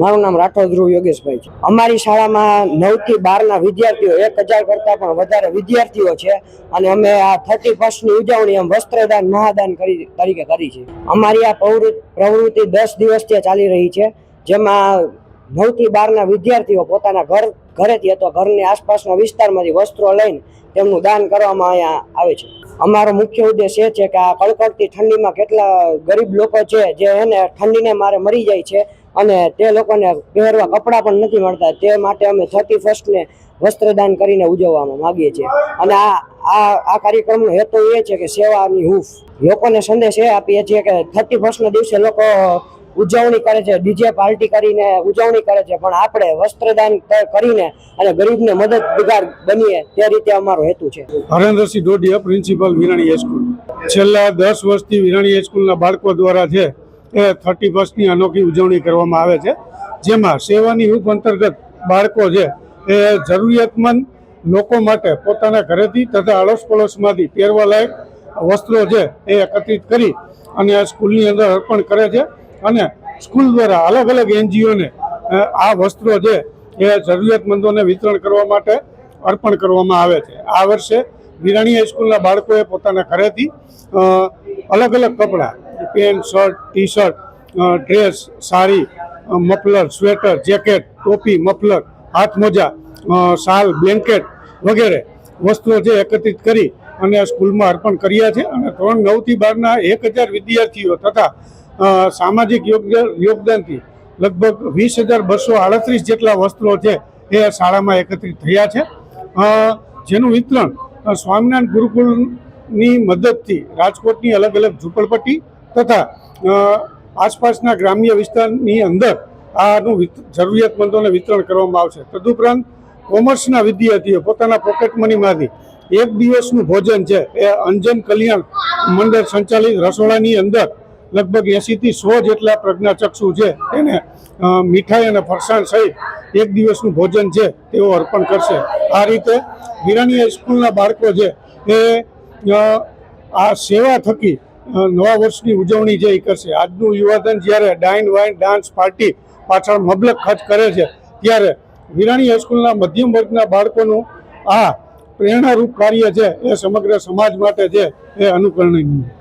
મારું નામ રાઠોડ ધ્રુવ યોગેશભાઈ છે. અમારી શાળામાં નવથી બાર ના વિદ્યાર્થીઓ, એક હજાર કરતા પણ વધારે વિદ્યાર્થીઓ છે. અને અમે આ થર્ટી ફર્સ્ટની ઉજવણી એમ વસ્ત્રદાન, મહાદાન કરી, તરીકે કરી છે. અમારી આ પ્રવૃત્તિ દસ દિવસથી ચાલી રહી છે. જેમાં નવથી બાર ના વિદ્યાર્થીઓ પોતાના ઘર, ઘરેથી અથવા ઘરની આસપાસના વિસ્તારમાંથી વસ્ત્રો લઈને તેમનું દાન કરવામાં અહીંયા આવે છે. અમારો મુખ્ય ઉદ્દેશ એ છે કે આ કડકડતી ઠંડીમાં કેટલા ગરીબ લોકો છે, જે એને ઠંડીને મારે મરી જાય છે અને તે લોકોને પહેરવા કપડાં પણ નથી મળતા. તે માટે અમે થર્ટી ફર્સ્ટને વસ્ત્રદાન કરીને ઉજવવામાં માંગીએ છીએ. અને આ આ આ કાર્યક્રમનો હેતુ એ છે કે સેવાની હૂફ. લોકોને સંદેશ એ આપીએ છીએ કે થર્ટી ફર્સ્ટના દિવસે લોકો ઉજવણી કરે છે, ડીજે પાર્ટી કરીને ઉજવણી કરે છે, પણ આપણે વસ્ત્રદાન કરીને અને ગરીબને મદદગાર બનીએ તે રીતે અમારો હેતુ છે. Harendrasinh Dodiya principal Virani high school છેલ્લા દસ વર્ષથી વિરાણી હાઈસ્કૂલના બાળકો દ્વારા છે એ થર્ટી ફર્સ્ટની અનોખી ઉજવણી કરવામાં આવે છે. જેમાં સેવાની રૂપ અંતર્ગત બાળકો છે એ જરૂરિયાતમંદ લોકો માટે પોતાના ઘરેથી તથા અડોશ પડોશમાંથી પહેરવાલાયક વસ્ત્રો છે એ એકત્રિત કરી અને સ્કૂલની અંદર અર્પણ કરે છે અને સ્કૂલ દ્વારા અલગ અલગ એનજીઓને આ વસ્ત્રો છે એ જરૂરિયાતમંદોને વિતરણ કરવા માટે અર્પણ કરવામાં આવે છે. આ વર્ષે વિરાણી હાઈસ્કૂલના બાળકોએ પોતાના ઘરેથી અલગ અલગ કપડાં pant, shirt T shirt dress, sari muffler, sweater, jacket, ટોપી, મફલર, હાથ મોજા શાલ, બ્લેન્કેટ વગેરે વસ્ત્રો જે એકત્રિત કરી અને સ્કૂલમાં અર્પણ કર્યા છે અને ધોરણ નવથી બારના એક હજાર વિદ્યાર્થીઓ તથા સામાજિક યોગદાન યોગદાનથી લગભગ વીસ હજાર બસો આડત્રીસ જેટલા વસ્ત્રો છે એ શાળામાં એકત્રિત થયા છે. જેનું વિતરણ સ્વામિનારાયણ ગુરુકુળની મદદથી રાજકોટની અલગ અલગ ઝૂંપડપટ્ટી તથા આસપાસના ગ્રામ્ય વિસ્તારની અંદર આનું જરૂરિયાતમંદોને વિતરણ કરવામાં આવશે. તદુપરાંત કોમર્સના વિદ્યાર્થીઓ પોતાના પોકેટ મનીમાંથી એક દિવસનું ભોજન છે એ અંજન કલ્યાણ મંડળ સંચાલિત રસોડાની અંદર લગભગ એંશીથી સો જેટલા પ્રજ્ઞાચક્ષુ છે. તેને મીઠાઈ અને ફરસાણ સહિત એક દિવસનું ભોજન છે તેઓ અર્પણ કરશે. આ રીતે વિરાણી સ્કૂલના બાળકો છે એ આ સેવા થકી નવા વર્ષની ઉજવણી જે કરશે. આજનું યુવાધન જ્યારે ડાઇન વાઇન ડાન્સ પાર્ટી પાછળ મબલક ખર્ચ કરે છે, ત્યારે વિરાણી હાઈસ્કૂલના મધ્યમ વર્ગના બાળકોનું આ પ્રેરણારૂપ કાર્ય છે એ સમગ્ર સમાજ માટે છે એ અનુકરણીય.